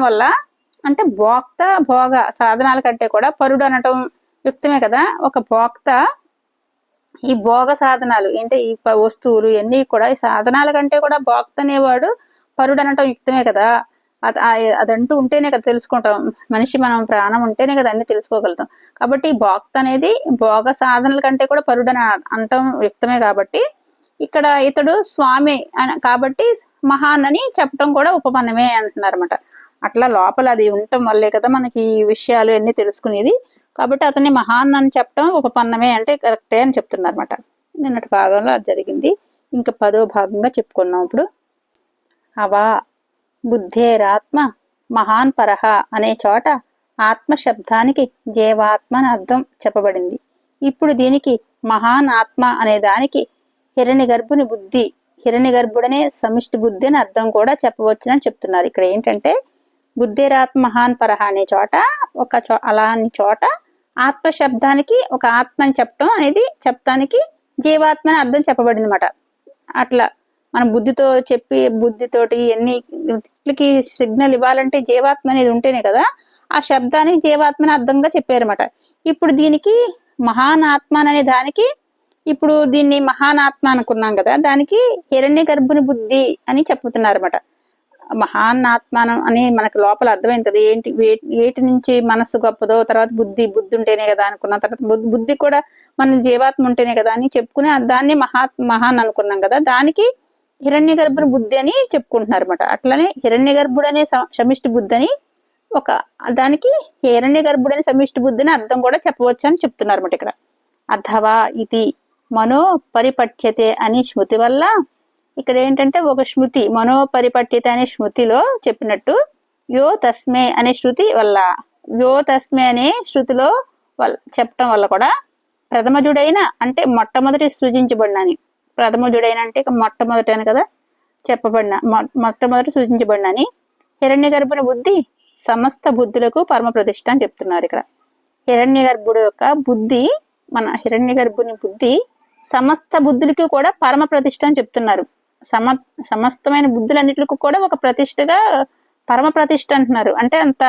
వల్ల అంటే భోక్త భోగ సాధనాల కంటే కూడా పరుడు అనటం యుక్తమే కదా. ఒక భోక్త ఈ భోగ సాధనాలు అంటే ఈ వస్తువులు ఇవన్నీ కూడా ఈ సాధనాల కంటే కూడా భోక్త అనేవాడు పరుడు అనటం యుక్తమే కదా. అదంటూ ఉంటేనే కదా తెలుసుకుంటాం. మనిషి మనం ప్రాణం ఉంటేనే కదా అన్ని తెలుసుకోగలుగుతాం. కాబట్టి భోక్త అనేది భోగ సాధనల కంటే కూడా పరుడు అని అనటం యుక్తమే కాబట్టి ఇక్కడ ఇతడు స్వామి అని కాబట్టి మహాన్ అని చెప్పడం కూడా ఉపమానమే అంటున్నారు అనమాట అట్లా లోపల అది ఉండటం వల్లే కదా మనకి ఈ విషయాలు అన్ని తెలుసుకునేది. కాబట్టి అతన్ని మహాన్ అని చెప్పడం ఉపపన్నమే అంటే కరెక్టే అని చెప్తున్నారు అనమాట నిన్నటి భాగంలో అది జరిగింది. ఇంకా పదో భాగంగా చెప్పుకున్నాం ఇప్పుడు. అవా బుద్ధేరాత్మ మహాన్ పరహ అనే చోట ఆత్మ శబ్దానికి జీవాత్మ అని అర్థం చెప్పబడింది. ఇప్పుడు దీనికి మహాన్ ఆత్మ అనే దానికి హిరణ్య గర్భుని బుద్ధి హిరణ్య గర్భుడనే సమిష్టి బుద్ధి అని అర్థం కూడా చెప్పవచ్చునని చెప్తున్నారు. ఇక్కడ ఏంటంటే బుద్ధిరాత్ మహాన్ పరహ అనే చోట ఒక చో అలాని చోట ఆత్మ శబ్దానికి ఒక ఆత్మ అని చెప్పడం అనేది చెప్తానికి జీవాత్మ అని అర్థం చెప్పబడింది అనమాట అట్లా మనం బుద్ధితో చెప్పి బుద్ధితోటి ఎన్ని ఇట్లకి సిగ్నల్ ఇవ్వాలంటే జీవాత్మ అనేది ఉంటేనే కదా ఆ శబ్దానికి జీవాత్మని అర్థంగా చెప్పారన్నమాట. ఇప్పుడు దీనికి మహాన్ ఆత్మ అనే దానికి ఇప్పుడు దీన్ని మహానాత్మ అనుకున్నాం కదా దానికి హిరణ్య గర్భుని బుద్ధి అని చెప్పుతున్నారు అనమాట మహాన్ ఆత్మానం అని మనకు లోపల అర్థమైంది కదా. ఏంటి ఏటి నుంచి మనస్సు గొప్పదో తర్వాత బుద్ధి బుద్ధి ఉంటేనే కదా అనుకున్నాం. తర్వాత బుద్ధి- కూడా మన జీవాత్మ ఉంటేనే కదా అని చెప్పుకుని దాన్ని మహా మహాన్ అనుకున్నాం కదా. దానికి హిరణ్య గర్భుని బుద్ధి అని చెప్పుకుంటున్నారు అనమాట అట్లనే హిరణ్య గర్భుడు అనే సమిష్టి బుద్ధి అని ఒక దానికి హిరణ్య గర్భుడు అనే సమిష్టి బుద్ధిని అర్థం కూడా చెప్పవచ్చు అని చెప్తున్నారు అనమాట ఇక్కడ. అథవా ఇది మనో పరిపఠ్యతే అని శృతి వల్ల ఇక్కడ ఏంటంటే ఒక శృతి మనోపరిపట్టిత అనే శృతిలో చెప్పినట్టు యో తస్మే అనే శృతి వల్ల యో తస్మే అనే శృతిలో చెప్పటం వల్ల కూడా ప్రథమజుడైన అంటే మొట్టమొదటి సృజించబడిన అని ప్రథమజుడైన అంటే మొట్టమొదటి అని కదా చెప్పబడిన మొట్టమొదటి సూచించబడినని హిరణ్య గర్భుని బుద్ధి సమస్త బుద్ధులకు పరమ ప్రతిష్ట అని చెప్తున్నారు ఇక్కడ. హిరణ్య గర్భుడు యొక్క బుద్ధి మన హిరణ్య గర్భుని బుద్ధి సమస్త బుద్ధులకి కూడా పరమ ప్రతిష్ట అని చెప్తున్నారు. సమ సమస్తమైన బుద్ధులన్నిటికి కూడా ఒక ప్రతిష్టగా పరమ ప్రతిష్ట అంటున్నారు. అంటే అంత